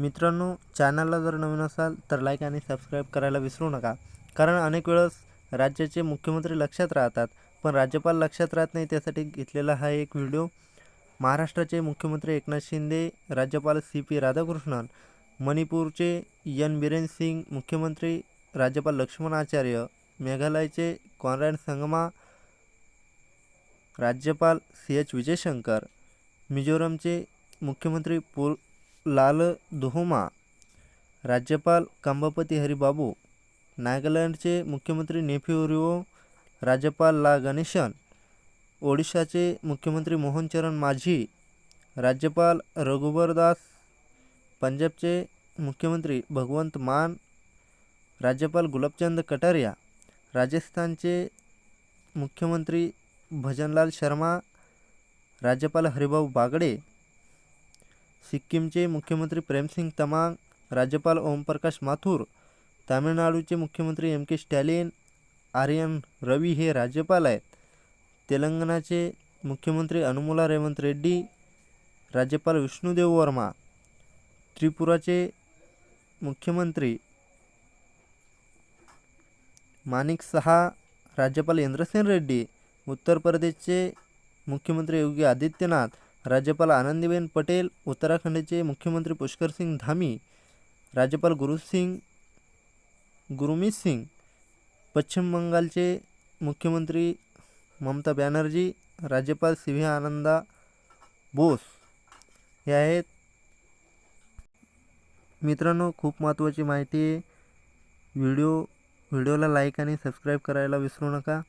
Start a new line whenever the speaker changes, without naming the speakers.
मित्रांनो चॅनलला जर नवीन असाल तर लाईक आणि सबस्क्राईब करायला विसरू नका. कारण अनेक वेळेस राज्याचे मुख्यमंत्री लक्षात राहतात पण राज्यपाल लक्षात राहत नाही त्यासाठी घेतलेला हा एक व्हिडिओ महाराष्ट्राचे मुख्यमंत्री एकनाथ शिंदे राज्यपाल सी पी राधाकृष्णन मणिपूरचे यन बिरेन सिंग मुख्यमंत्री राज्यपाल लक्ष्मण आचार्य मेघालयचे कॉनरॅड संगमा राज्यपाल सी एच विजयशंकर मिझोरमचे मुख्यमंत्री पूर लाल दोहोमा राज्यपाल कंबापती हरिबाबू नागालँडचे मुख्यमंत्री नेफ्यू राज्यपाल ला गणेशन ओडिशाचे मुख्यमंत्री मोहन चरण माझी राज्यपाल रघुबरदास पंजाबचे मुख्यमंत्री भगवंत मान राज्यपाल गुलाबचंद कटारिया राजस्थानचे मुख्यमंत्री भजनलाल शर्मा राज्यपाल हरिभाऊ बागडे सिक्कीमचे मुख्यमंत्री प्रेमसिंग तमांग राज्यपाल ओमप्रकाश माथुर तामिळनाडूचे मुख्यमंत्री M K Stalin R N Ravi हे राज्यपाल आहेत. तेलंगणाचे मुख्यमंत्री अनुमुला रेवंत रेड्डी राज्यपाल विष्णुदेव वर्मा. त्रिपुराचे मुख्यमंत्री माणिक सहा राज्यपाल इंद्रसेन रेड्डी. उत्तर प्रदेशचे मुख्यमंत्री योगी आदित्यनाथ. राज्यपाल आनंदीबेन पटेल उत्तराखंडचे मुख्यमंत्री पुष्कर सिंग धामी राज्यपाल गुरुसिंग गुरुमीत सिंग पश्चिम बंगालचे मुख्यमंत्री ममता बॅनर्जी राज्यपाल सी व्ही आनंदा बोस हे आहेत. मित्रांनो खूप महत्त्वाची माहिती आहे. व्हिडिओ व्हिडिओला लाईक आणि सबस्क्राईब करायला विसरू नका.